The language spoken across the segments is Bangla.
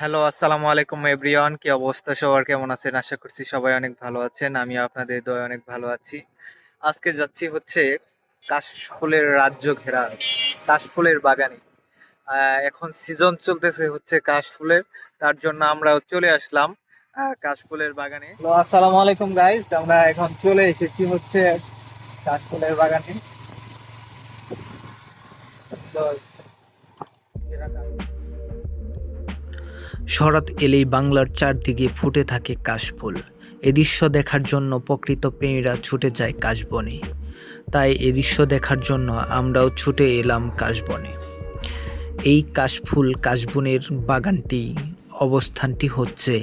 হ্যালো আসসালামু আলাইকুম এভরিওয়ান। কি অবস্থা? সবার কেমন আছেন? আশা করছি সবাই অনেক ভালো আছেন। আমি আপনাদের দয় অনেক ভালো আছি। আজকে যাচ্ছি হচ্ছে কাশফুলের রাজ্য ঘেরা, কাশফুলের বাগানে। এখন সিজন চলতেছে হচ্ছে কাশফুলের। তার জন্য আমরা চলে আসলাম কাশফুলের বাগানে। আসসালামু আলাইকুম গাইজ আমরা এখন চলে এসেছি হচ্ছে কাশফুলের বাগানে। শরৎ এলেই বাংলার চারদিকে ফুটে থাকে কাশফুল। এ দৃশ্য দেখার জন্য প্রকৃত প্রেমীরা ছুটে যায় কাশবনে। তাই এ দৃশ্য দেখার জন্য আমরাও ছুটে এলাম কাশবনে। এই কাশফুল, কাশবনের বাগানটি, অবস্থানটি হচ্ছে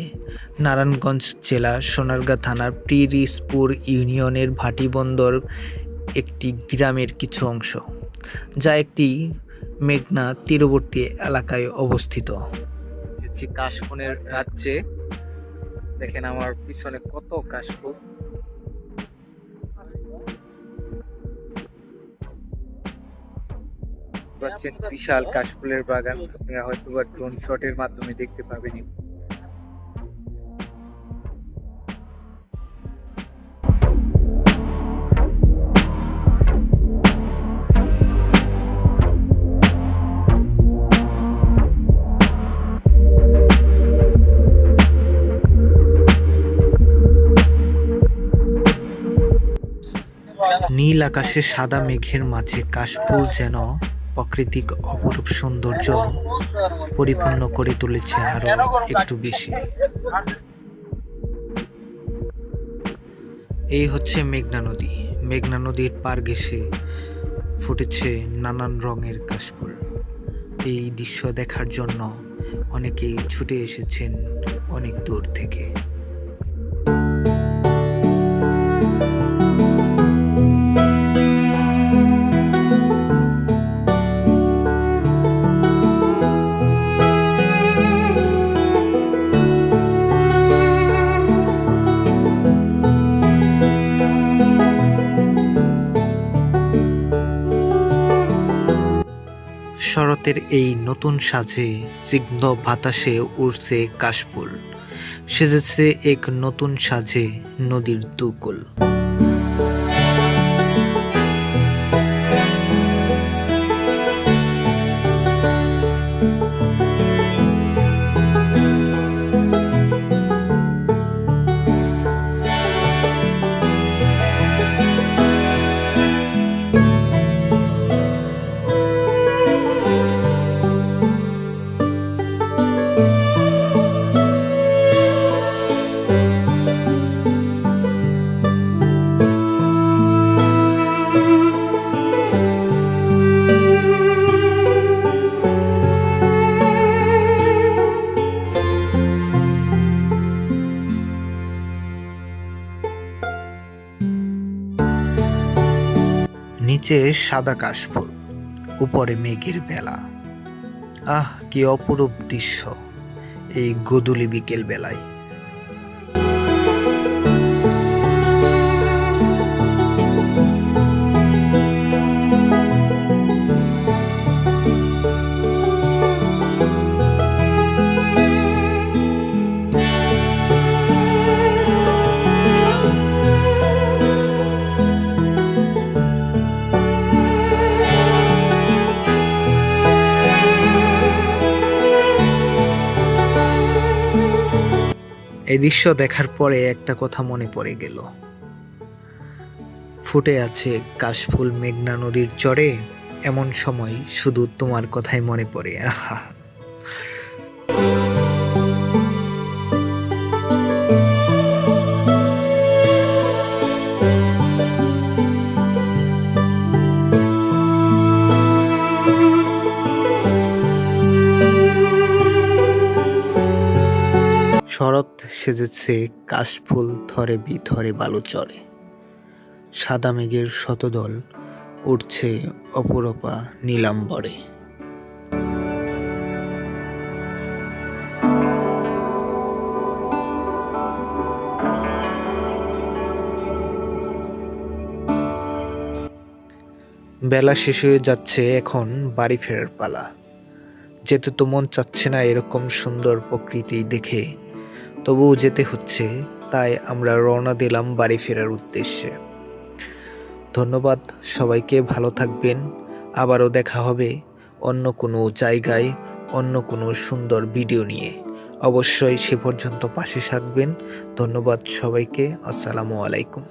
নারায়ণগঞ্জ জেলা সোনারগাঁ থানার প্রিরিসপুর ইউনিয়নের ভাটিবন্দর একটি গ্রামের কিছু অংশ, যা একটি মেঘনা তীরবর্তী এলাকায় অবস্থিত। এসেছি কাশবনের রাজ্যে। দেখেন আমার পিছনে কত কাশফুল পাচ্ছেন বিশাল কাশফুলের বাগান। আপনারা হয়তো বা ড্রোন শটের মাধ্যমে দেখতে পাবেন নীল আকাশে সাদা মেঘের মাঝে কাশফুল যেন প্রাকৃতিক অপরূপ সৌন্দর্য পরিপূর্ণ করে তুলেছে আরও একটু বেশি। এই হচ্ছে মেঘনা নদী। মেঘনা নদীর পার ঘেসে ফুটেছে নানান রঙের কাশফুল। এই দৃশ্য দেখার জন্য অনেকেই ছুটে এসেছেন অনেক দূর থেকে। শরতের এই নতুন সাজে চিগ্ন বাতাসে উড়ছে কাশফুল। সেজেছে এক নতুন সাজে নদীর দুকুল। নিচে সাদা কাশফুল উপরে মেঘের বেলা। আহ কি অপরূপ দৃশ্য এই গোধূলি বিকেল বেলায় এই দৃশ্য দেখার পরে একটা কথা মনে পড়ে গেল। ফুটে আছে কাশফুল মেঘনা নদীর চরে, এমন সময় শুধু তোমার কথাই মনে পড়ে। আহা। শরৎ সেজেছে, কাশফুল থরে বিথরে বালু চরে সাদা মেঘের শতদল উঠছে অপরপা নীলাম্বরে। বেলা শেষ হয়ে যাচ্ছে এখন বাড়ি ফেরার পালা। যেতে তো মন চাচ্ছে না এরকম সুন্দর প্রকৃতি দেখে। তবুও যেতে হচ্ছে, তাই আমরা রওনা দিলাম বাড়ি ফেরার উদ্দেশ্যে। ধন্যবাদ সবাইকে, ভালো থাকবেন। আবারও দেখা হবে অন্য কোনো জায়গায়, অন্য কোনো সুন্দর ভিডিও নিয়ে। অবশ্যই সে পর্যন্ত পাশে থাকবেন। ধন্যবাদ সবাইকে, আসসালামু আলাইকুম।